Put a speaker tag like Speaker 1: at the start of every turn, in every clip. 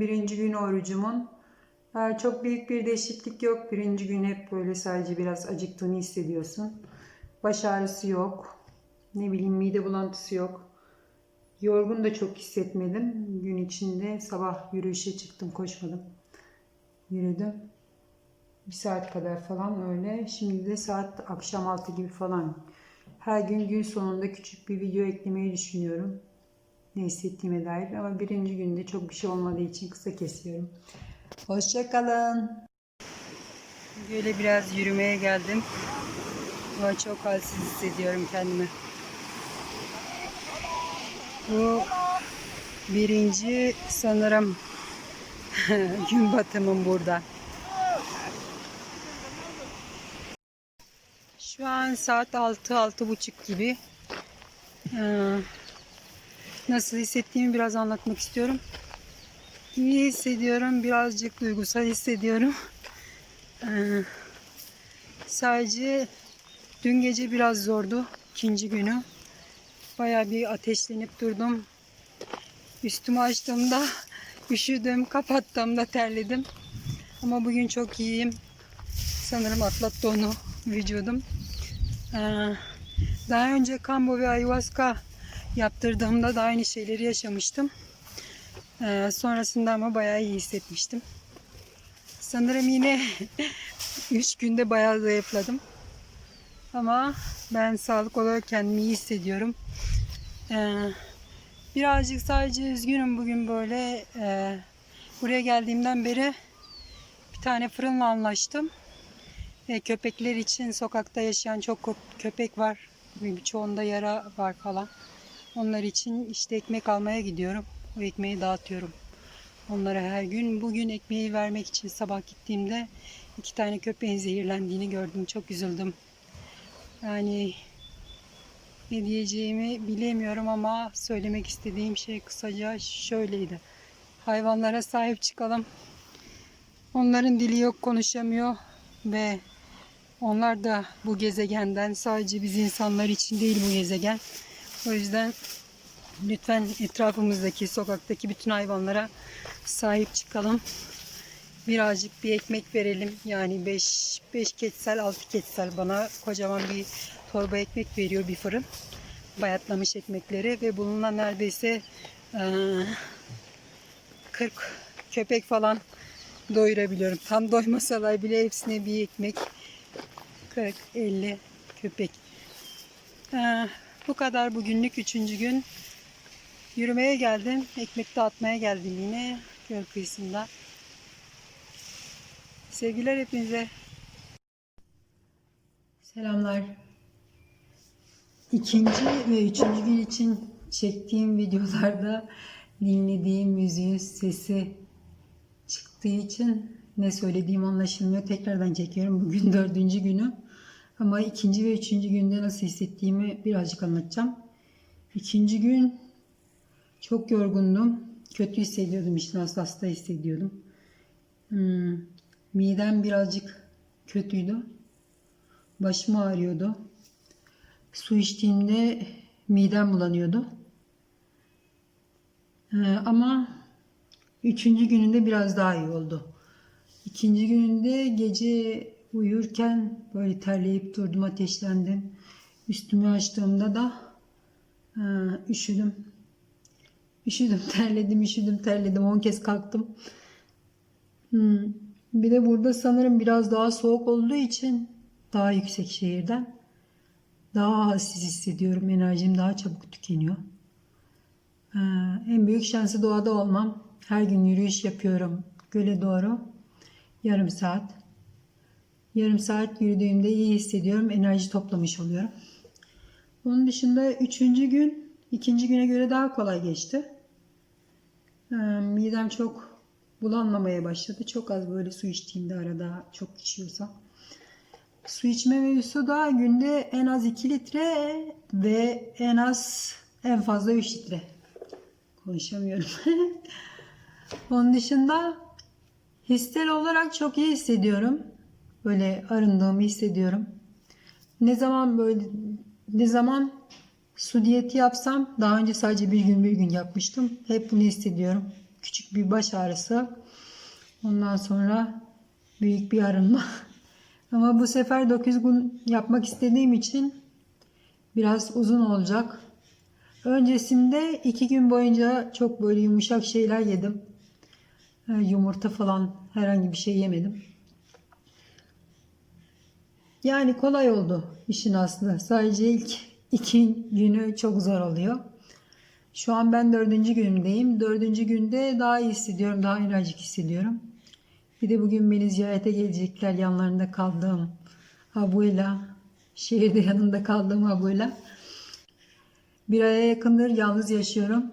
Speaker 1: Birinci gün orucumun. Çok büyük bir değişiklik yok. Birinci gün hep böyle sadece biraz acıktığını hissediyorsun. Baş ağrısı yok. Ne bileyim mide bulantısı yok. Yorgun da çok hissetmedim. Gün içinde sabah yürüyüşe çıktım koşmadım. Yürüdüm. Bir saat kadar falan öyle. Şimdi de saat akşam 6 gibi falan. Her gün gün sonunda küçük bir video eklemeyi düşünüyorum. Ne hissettiğime dair. Ama birinci günde çok bir şey olmadığı için kısa kesiyorum. Hoşçakalın. Böyle biraz yürümeye geldim. Ama çok halsiz hissediyorum kendimi. Bu birinci sanırım gün batımım burada. Şu an saat 6-6.30 gibi. Ee, nasıl hissettiğimi biraz anlatmak istiyorum. İyi hissediyorum. Birazcık duygusal hissediyorum. Ee, sadece dün gece biraz zordu. ikinci günü. Baya bir ateşlenip durdum. Üstümü açtığımda üşüdüm. Kapattığımda terledim. Ama bugün çok iyiyim. Sanırım atlattı onu vücudum. Ee, daha önce kambo ve ayahuasca yaptırdığımda da aynı şeyleri yaşamıştım. Ee, sonrasında ama bayağı iyi hissetmiştim. Sanırım yine 3 günde bayağı zayıfladım. Ama ben sağlık olarak kendimi iyi hissediyorum. Ee, birazcık sadece üzgünüm bugün böyle. Ee, buraya geldiğimden beri bir tane fırınla anlaştım. Ve köpekler için sokakta yaşayan çok kö- köpek var. Birçoğunda yara var falan. Onlar için işte ekmek almaya gidiyorum. O ekmeği dağıtıyorum. Onlara her gün. Bugün ekmeği vermek için sabah gittiğimde iki tane köpeğin zehirlendiğini gördüm. Çok üzüldüm. Yani ne diyeceğimi bilemiyorum ama söylemek istediğim şey kısaca şöyleydi. Hayvanlara sahip çıkalım. Onların dili yok konuşamıyor ve onlar da bu gezegenden sadece biz insanlar için değil bu gezegen. O yüzden lütfen etrafımızdaki sokaktaki bütün hayvanlara sahip çıkalım. Birazcık bir ekmek verelim. Yani 5 5 ketsel 6 ketsel bana kocaman bir torba ekmek veriyor bir fırın. Bayatlamış ekmekleri ve bununla neredeyse eee, 40 köpek falan doyurabiliyorum. Tam doymasalar bile hepsine bir ekmek 40-50 köpek. Ee, bu kadar bugünlük üçüncü gün. Yürümeye geldim. Ekmek dağıtmaya geldim yine göl kıyısında. Sevgiler hepinize. Selamlar. İkinci ve üçüncü gün için çektiğim videolarda dinlediğim müziğin sesi çıktığı için ne söylediğim anlaşılmıyor. Tekrardan çekiyorum. Bugün dördüncü günü. Ama ikinci ve üçüncü günde nasıl hissettiğimi birazcık anlatacağım. İkinci gün çok yorgundum. Kötü hissediyordum. İşte hasta hasta hissediyordum. Hmm, midem birazcık kötüydü. Başım ağrıyordu. Su içtiğimde midem bulanıyordu. Ee, ama üçüncü gününde biraz daha iyi oldu. İkinci gününde gece uyurken böyle terleyip durdum, ateşlendim. Üstümü açtığımda da e, üşüdüm. Üşüdüm, terledim, üşüdüm, terledim. 10 kez kalktım. Hmm. Bir de burada sanırım biraz daha soğuk olduğu için daha yüksek şehirden daha halsiz hissediyorum. Enerjim daha çabuk tükeniyor. Ee, en büyük şansı doğada olmam. Her gün yürüyüş yapıyorum göle doğru. Yarım saat. Yarım saat yürüdüğümde iyi hissediyorum. Enerji toplamış oluyorum. Onun dışında üçüncü gün ikinci güne göre daha kolay geçti. Midem çok bulanmamaya başladı. Çok az böyle su içtiğimde arada çok içiyorsam. Su içme mevzusu da günde en az 2 litre ve en az en fazla 3 litre. Konuşamıyorum. Onun dışında hissel olarak çok iyi hissediyorum. Böyle arındığımı hissediyorum. Ne zaman böyle ne zaman su diyeti yapsam daha önce sadece bir gün bir gün yapmıştım. Hep bunu hissediyorum. küçük bir baş ağrısı. Ondan sonra büyük bir arınma. Ama bu sefer 9 gün yapmak istediğim için biraz uzun olacak. Öncesinde 2 gün boyunca çok böyle yumuşak şeyler yedim. Ee, Yumurta falan herhangi bir şey yemedim. Yani kolay oldu işin aslı. Sadece ilk iki günü çok zor oluyor. Şu an ben dördüncü günümdeyim. Dördüncü günde daha iyi hissediyorum. Daha enerjik hissediyorum. Bir de bugün beni ziyarete gelecekler. Yanlarında kaldığım abuela. Şehirde yanında kaldığım abuela. Bir aya yakındır yalnız yaşıyorum.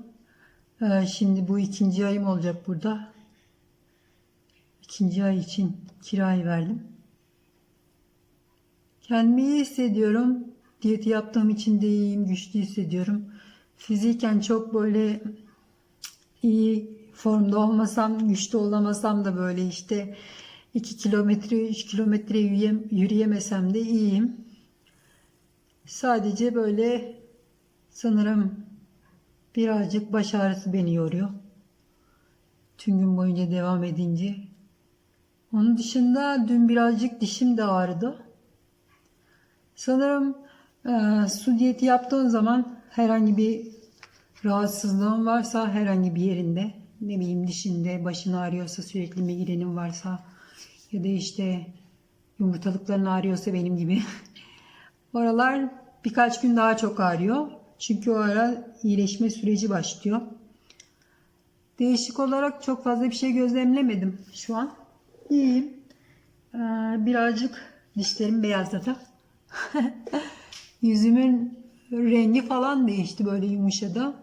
Speaker 1: Ee, Şimdi bu ikinci ayım olacak burada. İkinci ay için kirayı verdim. Kendimi iyi hissediyorum. Diyeti yaptığım için de iyiyim, güçlü hissediyorum. Fiziken çok böyle iyi formda olmasam, güçlü olamasam da böyle işte 2 kilometre, 3 kilometre yürüyem- yürüyemesem de iyiyim. Sadece böyle sanırım birazcık baş ağrısı beni yoruyor. Tüm gün boyunca devam edince. Onun dışında dün birazcık dişim de ağrıdı. Sanırım e, su diyeti yaptığın zaman herhangi bir rahatsızlığın varsa herhangi bir yerinde ne bileyim dişinde başın ağrıyorsa sürekli migrenin varsa ya da işte yumurtalıkların ağrıyorsa benim gibi oralar birkaç gün daha çok ağrıyor. Çünkü o ara iyileşme süreci başlıyor. Değişik olarak çok fazla bir şey gözlemlemedim şu an. İyiyim. Ee, birazcık dişlerim beyazladı. Yüzümün rengi falan değişti böyle yumuşadı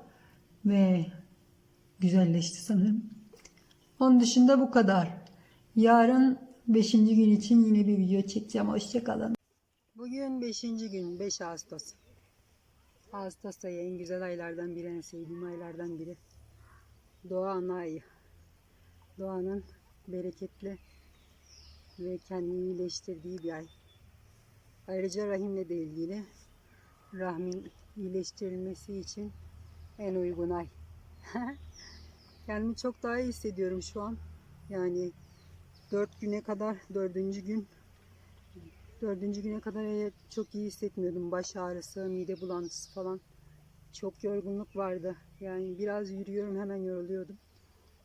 Speaker 1: ve güzelleşti sanırım. Onun dışında bu kadar. Yarın 5. gün için yine bir video çekeceğim. Hoşçakalın. Bugün 5. gün 5 Ağustos. Ağustos ayı en güzel aylardan biri, en sevdiğim aylardan biri. Doğa ana ayı. Doğanın bereketli ve kendini iyileştirdiği bir ay. Ayrıca rahimle de ilgili rahmin iyileştirilmesi için en uygun ay. Kendimi çok daha iyi hissediyorum şu an. Yani dört güne kadar, dördüncü gün dördüncü güne kadar evet çok iyi hissetmiyordum. Baş ağrısı, mide bulantısı falan. Çok yorgunluk vardı. Yani biraz yürüyorum hemen yoruluyordum.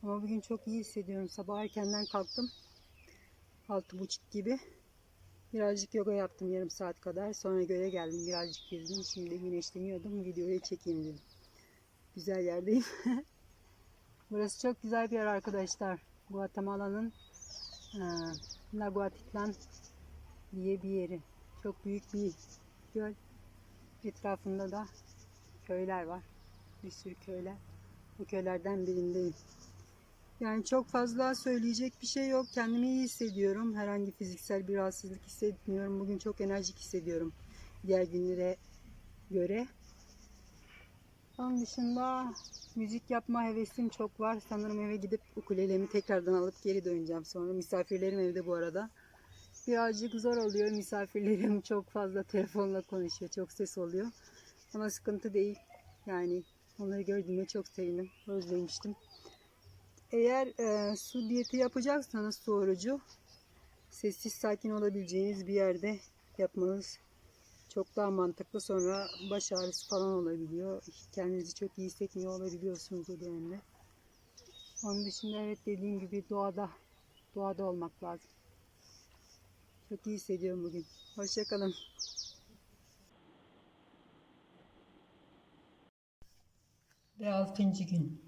Speaker 1: Ama bugün çok iyi hissediyorum. Sabah erkenden kalktım. Altı buçuk gibi. Birazcık yoga yaptım yarım saat kadar. Sonra göle geldim. Birazcık gezdim. Şimdi güneşleniyordum. Videoyu çekeyim dedim. Güzel yerdeyim. Burası çok güzel bir yer arkadaşlar. Guatemala'nın e, Naguatitlan diye bir yeri. Çok büyük bir göl. Etrafında da köyler var. Bir sürü köyler. Bu köylerden birindeyim. Yani çok fazla söyleyecek bir şey yok. Kendimi iyi hissediyorum. Herhangi fiziksel bir rahatsızlık hissetmiyorum. Bugün çok enerjik hissediyorum. Diğer günlere göre. Onun dışında müzik yapma hevesim çok var. Sanırım eve gidip ukulelemi tekrardan alıp geri döneceğim sonra. Misafirlerim evde bu arada. Birazcık zor oluyor. Misafirlerim çok fazla telefonla konuşuyor. Çok ses oluyor. Ama sıkıntı değil. Yani onları gördüğümde çok sevindim. Özlemiştim. Eğer e, su diyeti yapacaksanız su orucu sessiz sakin olabileceğiniz bir yerde yapmanız çok daha mantıklı. Sonra baş ağrısı falan olabiliyor. Kendinizi çok iyi hissetmiyor olabiliyorsunuz o dönemde. Onun dışında evet dediğim gibi doğada doğada olmak lazım. Çok iyi hissediyorum bugün. Hoşçakalın. Ve altıncı gün.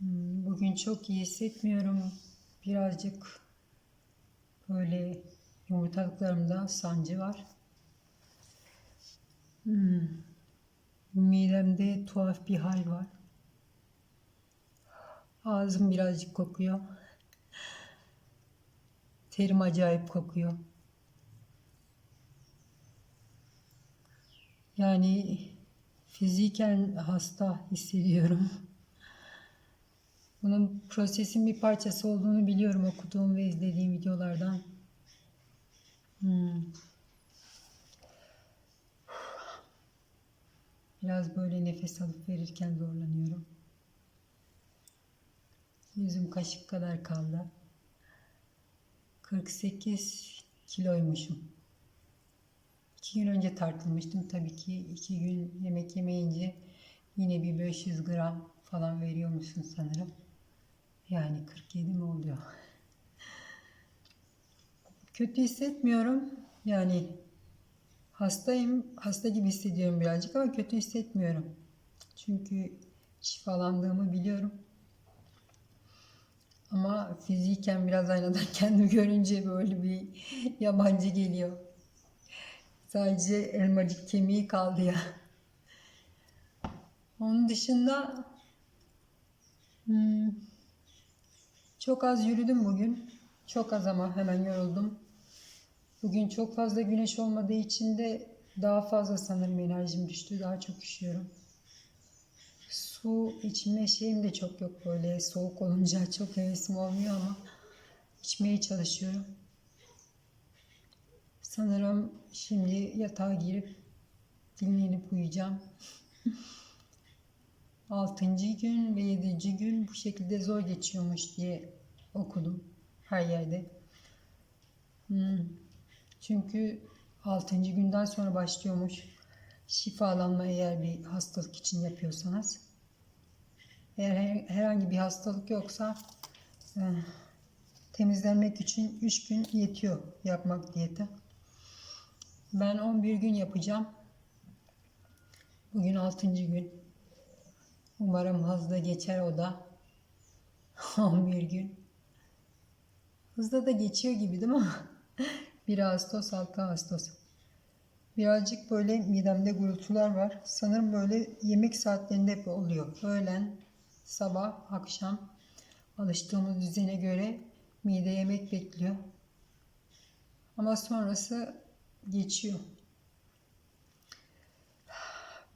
Speaker 1: Hmm, Bugün çok iyi hissetmiyorum. Birazcık böyle yumurtalıklarımda sancı var. Hmm. Midemde tuhaf bir hal var. Ağzım birazcık kokuyor. Terim acayip kokuyor. Yani fiziken hasta hissediyorum. Bunun prosesin bir parçası olduğunu biliyorum okuduğum ve izlediğim videolardan. Hmm. Biraz böyle nefes alıp verirken zorlanıyorum. Yüzüm kaşık kadar kaldı. 48 kiloymuşum. İki gün önce tartılmıştım. Tabii ki iki gün yemek yemeyince yine bir 500 gram falan veriyormuşsun sanırım. Yani 47 mi oluyor? Kötü hissetmiyorum. Yani hastayım. Hasta gibi hissediyorum birazcık ama kötü hissetmiyorum. Çünkü şifalandığımı biliyorum. Ama fiziken biraz aynadan kendimi görünce böyle bir yabancı geliyor. Sadece elmacık kemiği kaldı ya. Onun dışında hmm, çok az yürüdüm bugün. Çok az ama hemen yoruldum. Bugün çok fazla güneş olmadığı için de daha fazla sanırım enerjim düştü. Daha çok üşüyorum. Su içme şeyim de çok yok böyle soğuk olunca çok hevesim olmuyor ama içmeye çalışıyorum. Sanırım şimdi yatağa girip dinlenip uyuyacağım. Altıncı gün ve yedinci gün bu şekilde zor geçiyormuş diye okudum her yerde. Hmm. Çünkü altıncı günden sonra başlıyormuş şifalanma eğer bir hastalık için yapıyorsanız. Eğer her- herhangi bir hastalık yoksa e, temizlenmek için 3 gün yetiyor yapmak diyeti. Ben 11 gün yapacağım. Bugün 6. gün. Umarım hızlı geçer o da. 11 gün. Hızlı da geçiyor gibi değil mi? 1 Ağustos, 6 Ağustos. Birazcık böyle midemde gurultular var. Sanırım böyle yemek saatlerinde hep oluyor. Öğlen, sabah, akşam alıştığımız düzene göre mide yemek bekliyor. Ama sonrası geçiyor.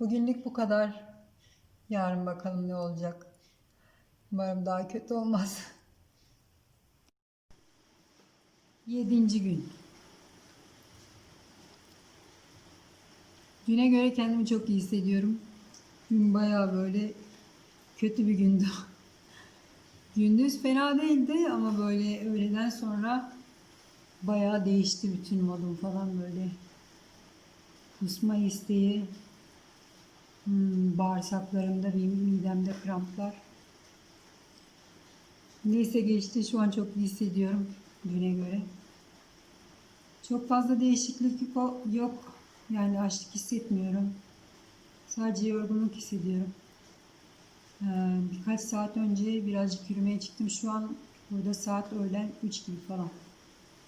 Speaker 1: Bugünlük bu kadar. Yarın bakalım ne olacak. Umarım daha kötü olmaz. Yedinci gün. Güne göre kendimi çok iyi hissediyorum. Gün bayağı böyle kötü bir gündü. Gündüz fena değildi ama böyle öğleden sonra bayağı değişti bütün modum falan böyle. Kusma isteği, hmm, bağırsaklarımda midemde kramplar. Neyse geçti şu an çok iyi hissediyorum güne göre. Çok fazla değişiklik yok. Yani açlık hissetmiyorum. Sadece yorgunluk hissediyorum. Ee, birkaç saat önce birazcık yürümeye çıktım. Şu an burada saat öğlen 3 gibi falan.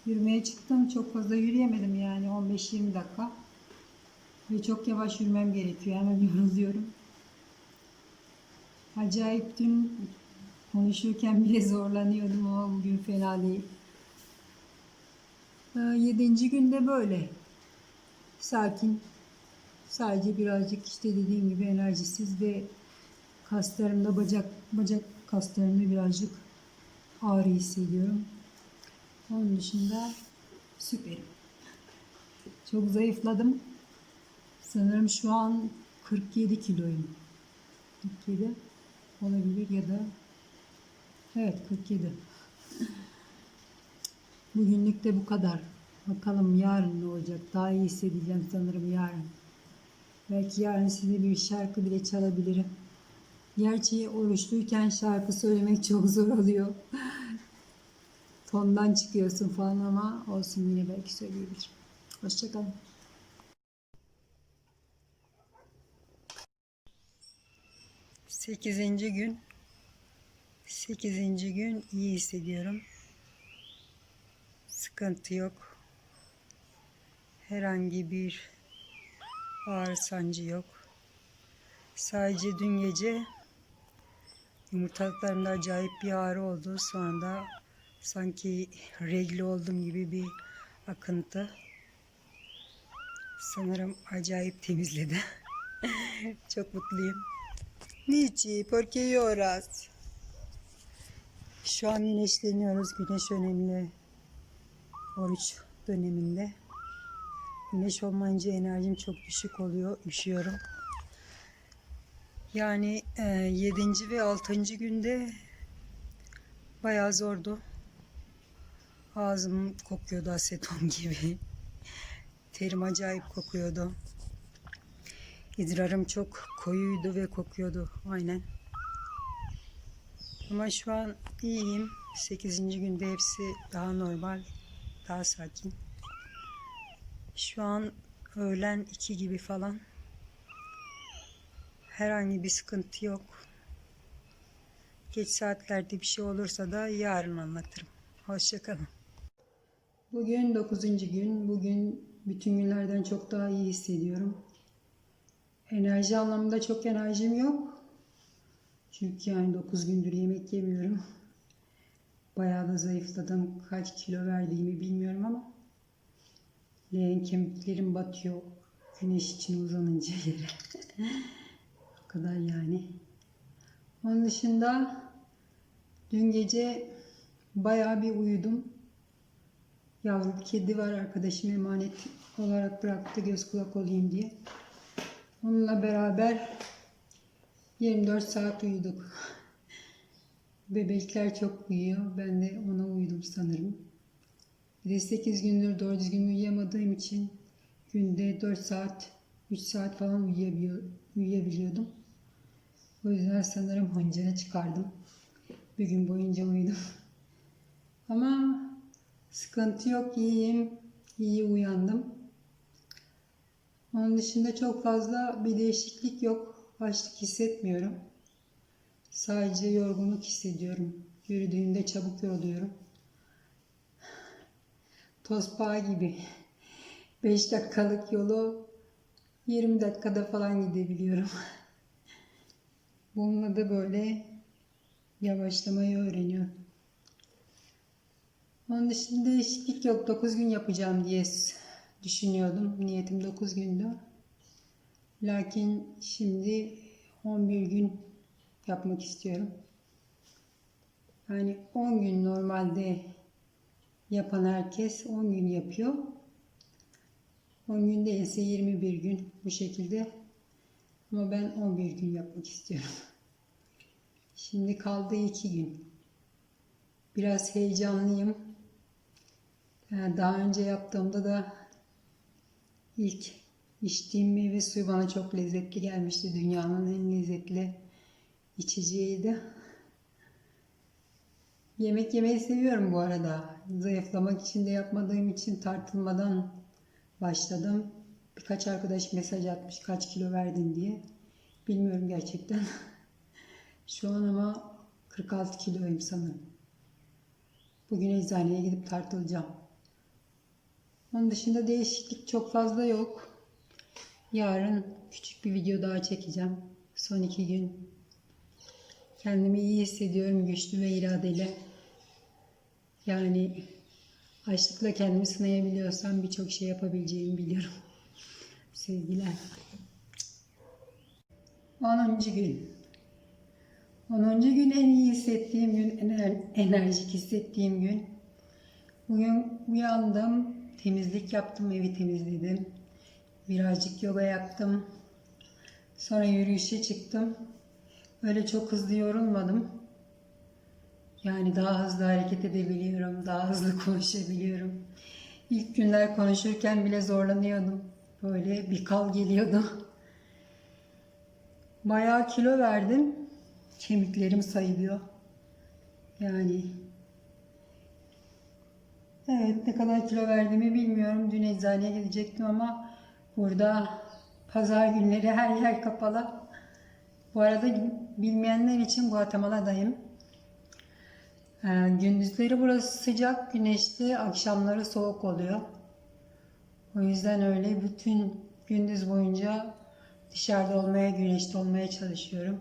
Speaker 1: Yürümeye çıktım. Çok fazla yürüyemedim yani 15-20 dakika. Ve çok yavaş yürümem gerekiyor. Hemen yoruluyorum. Acayip dün konuşurken bile zorlanıyordum ama bugün fena değil. Ee, Yedinci günde böyle. Sakin. Sadece birazcık işte dediğim gibi enerjisiz ve kaslarımda bacak bacak kaslarımda birazcık ağrı hissediyorum. Onun dışında süperim. Çok zayıfladım. Sanırım şu an 47 kiloyum. 47 olabilir ya da evet 47. Bugünlük de bu kadar. Bakalım yarın ne olacak. Daha iyi hissedeceğim sanırım yarın. Belki yarın size bir şarkı bile çalabilirim. Gerçi oruçluyken şarkı söylemek çok zor oluyor. Tondan çıkıyorsun falan ama olsun yine belki söyleyebilirim. Hoşçakalın. Sekizinci gün. Sekizinci gün iyi hissediyorum. Sıkıntı yok. Herhangi bir ağrı sancı yok. Sadece dün gece yumurtalıklarımda acayip bir ağrı oldu. Sonra da sanki regli oldum gibi bir akıntı. Sanırım acayip temizledi. Çok mutluyum. Niçin? Porque lloras? Şu an güneşleniyoruz. Güneş önemli. Oruç döneminde. Güneş olmayınca enerjim çok düşük oluyor. Üşüyorum. Yani e, 7. ve 6. günde bayağı zordu. Ağzım kokuyordu aseton gibi. Terim acayip kokuyordu. İdrarım çok koyuydu ve kokuyordu aynen. Ama şu an iyiyim. 8. günde hepsi daha normal, daha sakin. Şu an öğlen 2 gibi falan. Herhangi bir sıkıntı yok. Geç saatlerde bir şey olursa da yarın anlatırım. Hoşçakalın. Bugün 9. gün. Bugün bütün günlerden çok daha iyi hissediyorum. Enerji anlamında çok enerjim yok. Çünkü yani 9 gündür yemek yemiyorum. Bayağı da zayıfladım. Kaç kilo verdiğimi bilmiyorum ama leğen kemiklerim batıyor. Güneş için uzanınca yere. o kadar yani. Onun dışında dün gece bayağı bir uyudum. Yavru bir kedi var arkadaşım emanet olarak bıraktı göz kulak olayım diye. Onunla beraber 24 saat uyuduk. Bebekler çok uyuyor. Ben de ona uyudum sanırım. Bir de 8 gündür doğru düzgün uyuyamadığım için günde 4 saat, 3 saat falan uyuyabiliyor, uyuyabiliyordum. O yüzden sanırım honcana çıkardım. Bir gün boyunca uyudum. Ama sıkıntı yok, iyiyim. İyi uyandım. Onun dışında çok fazla bir değişiklik yok. Açlık hissetmiyorum. Sadece yorgunluk hissediyorum. Yürüdüğümde çabuk yoruluyorum. Tosbağa gibi. 5 dakikalık yolu 20 dakikada falan gidebiliyorum. Bununla da böyle yavaşlamayı öğreniyorum. Onun dışında değişiklik yok. 9 gün yapacağım diye düşünüyordum. Niyetim 9 gündü. Lakin şimdi 11 gün yapmak istiyorum. Yani 10 gün normalde yapan herkes 10 gün yapıyor. 10 gün değilse 21 gün bu şekilde. Ama ben 11 gün yapmak istiyorum. Şimdi kaldı 2 gün. Biraz heyecanlıyım. Yani daha önce yaptığımda da ilk içtiğim meyve suyu bana çok lezzetli gelmişti. Dünyanın en lezzetli içeceğiydi. Yemek yemeyi seviyorum bu arada. Zayıflamak için de yapmadığım için tartılmadan başladım. Birkaç arkadaş mesaj atmış kaç kilo verdin diye. Bilmiyorum gerçekten. Şu an ama 46 kiloyum sanırım. Bugün eczaneye gidip tartılacağım. Onun dışında değişiklik çok fazla yok. Yarın küçük bir video daha çekeceğim. Son iki gün. Kendimi iyi hissediyorum güçlü ve iradeli. Yani açlıkla kendimi sınayabiliyorsam birçok şey yapabileceğimi biliyorum. Sevgiler. 10. gün. 10. gün en iyi hissettiğim gün, ener enerjik hissettiğim gün. Bugün uyandım, temizlik yaptım, evi temizledim. Birazcık yoga yaptım. Sonra yürüyüşe çıktım. Öyle çok hızlı yorulmadım. Yani daha hızlı hareket edebiliyorum, daha hızlı konuşabiliyorum. İlk günler konuşurken bile zorlanıyordum. Böyle bir kal geliyordu. Bayağı kilo verdim. Kemiklerim sayılıyor. Yani Evet ne kadar kilo verdiğimi bilmiyorum. Dün eczaneye gidecektim ama burada pazar günleri her yer kapalı. Bu arada bilmeyenler için Guatemala'dayım. Ee, gündüzleri burası sıcak, güneşli, akşamları soğuk oluyor. O yüzden öyle bütün gündüz boyunca dışarıda olmaya, güneşte olmaya çalışıyorum.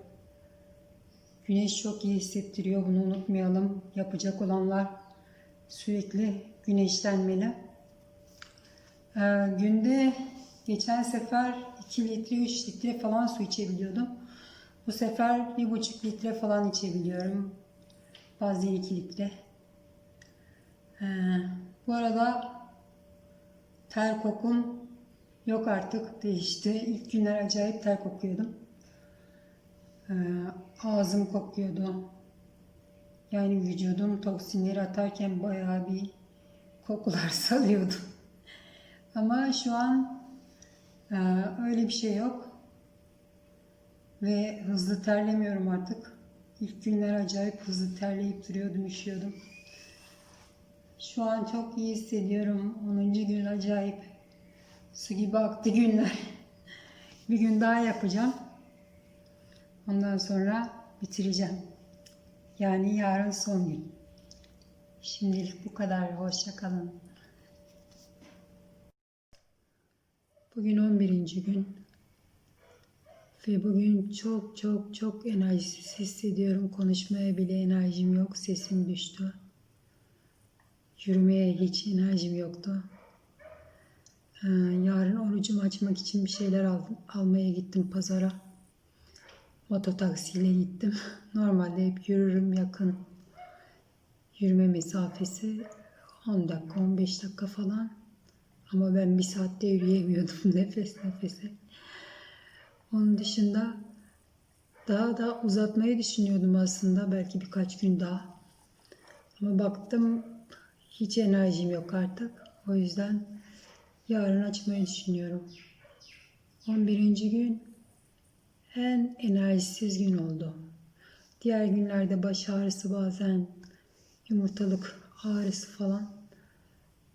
Speaker 1: Güneş çok iyi hissettiriyor, bunu unutmayalım. Yapacak olanlar sürekli güneşlenmeli. Ee, günde geçen sefer 2 litre 3 litre falan su içebiliyordum. Bu sefer 1,5 litre falan içebiliyorum. Bazen 2 litre. Ee, bu arada ter kokum yok artık değişti. İlk günler acayip ter kokuyordum. Ee, ağzım kokuyordu. Yani vücudum toksinleri atarken bayağı bir kokular salıyordu. Ama şu an e, öyle bir şey yok. Ve hızlı terlemiyorum artık. İlk günler acayip hızlı terleyip duruyordum, üşüyordum. Şu an çok iyi hissediyorum. 10. gün acayip su gibi aktı günler. bir gün daha yapacağım. Ondan sonra bitireceğim. Yani yarın son gün. Şimdilik bu kadar. Hoşça kalın. Bugün 11. gün. Ve bugün çok çok çok enerjisiz hissediyorum. Konuşmaya bile enerjim yok. Sesim düştü. Yürümeye hiç enerjim yoktu. Ee, yarın orucumu açmak için bir şeyler aldım. Almaya gittim pazara. Mototaksiyle gittim. Normalde hep yürürüm yakın. Yürüme mesafesi 10 dakika 15 dakika falan. Ama ben bir saatte yürüyemiyordum nefes nefese. Onun dışında daha da uzatmayı düşünüyordum aslında belki birkaç gün daha. Ama baktım hiç enerjim yok artık. O yüzden yarın açmayı düşünüyorum. 11. gün en enerjisiz gün oldu. Diğer günlerde baş ağrısı bazen yumurtalık ağrısı falan.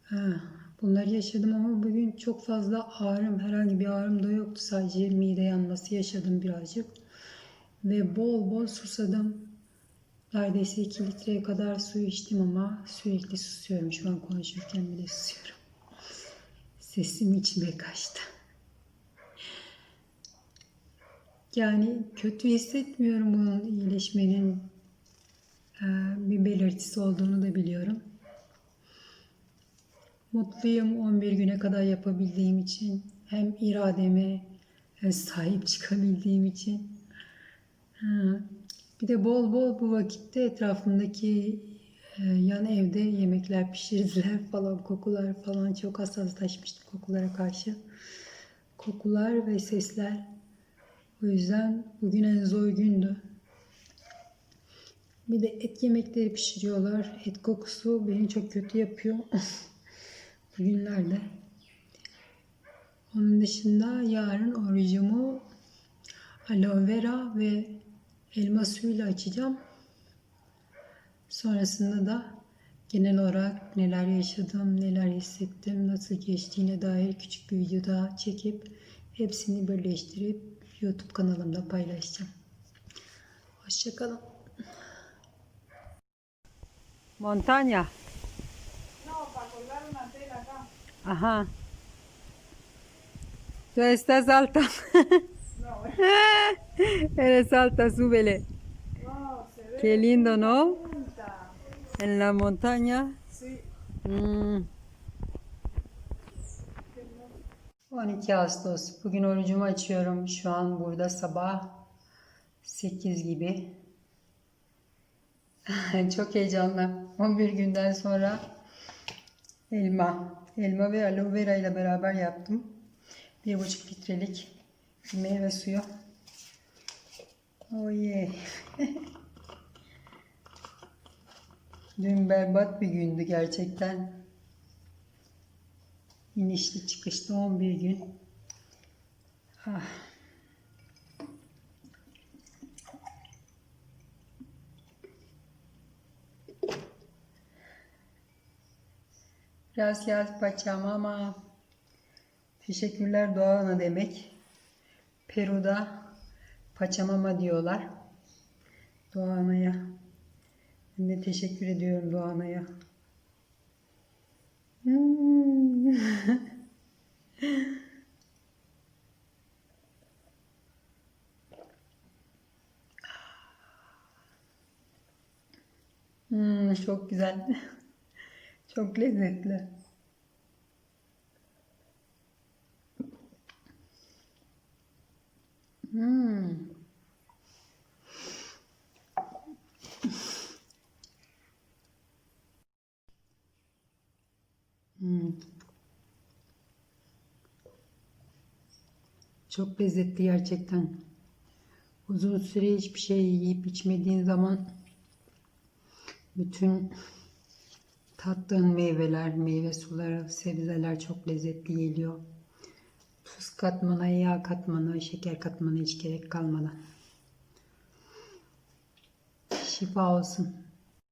Speaker 1: Ha, bunları yaşadım ama bugün çok fazla ağrım, herhangi bir ağrım da yoktu. Sadece mide yanması yaşadım birazcık. Ve bol bol susadım. Neredeyse 2 litreye kadar su içtim ama sürekli susuyorum. Şu an konuşurken bile susuyorum. Sesim içime kaçtı. Yani kötü hissetmiyorum bunun iyileşmenin bir belirtisi olduğunu da biliyorum. Mutluyum 11 güne kadar yapabildiğim için. Hem irademe e, sahip çıkabildiğim için. Bir de bol bol bu vakitte etrafımdaki e, yan evde yemekler pişirdiler falan. Kokular falan çok hassaslaşmıştım kokulara karşı. Kokular ve sesler. O yüzden bugün en zor gündü. Bir de et yemekleri pişiriyorlar. Et kokusu beni çok kötü yapıyor. Bugünlerde. Onun dışında yarın orucumu aloe vera ve elma suyuyla açacağım. Sonrasında da genel olarak neler yaşadım, neler hissettim, nasıl geçtiğine dair küçük bir video daha çekip hepsini birleştirip YouTube kanalımda paylaşacağım. Hoşçakalın. Montaña.
Speaker 2: Colgar una tela acá.
Speaker 1: Ajá. Tú estás alta.
Speaker 2: No,
Speaker 1: Eres alta, súbele.
Speaker 2: no, se ve
Speaker 1: Qué lindo, ¿no?
Speaker 2: punta.
Speaker 1: En la montaña.
Speaker 2: Sí.
Speaker 1: Hmm. 12 Ağustos. Bugün orucumu açıyorum. Şu an burada sabah 8 gibi. Çok heyecanlı. 11 günden sonra elma. Elma ve aloe vera ile beraber yaptım. 1,5 litrelik meyve suyu. Oh yeah. Dün berbat bir gündü gerçekten. İnişli çıkışlı 11 gün. Ah. Gracias Pachamama. Teşekkürler Doğa Ana demek. Peru'da Pachamama diyorlar. Doğa Ana'ya. Ben de teşekkür ediyorum Doğa Ana'ya. Hmm. Hmm, çok güzel. Çok lezzetli. Hmm. Hmm. Çok lezzetli gerçekten. Uzun süre hiçbir şey yiyip içmediğin zaman Bütün tattığın meyveler, meyve suları, sebzeler çok lezzetli geliyor. Tuz katmana, yağ katmana, şeker katmana hiç gerek kalmadan. Şifa olsun.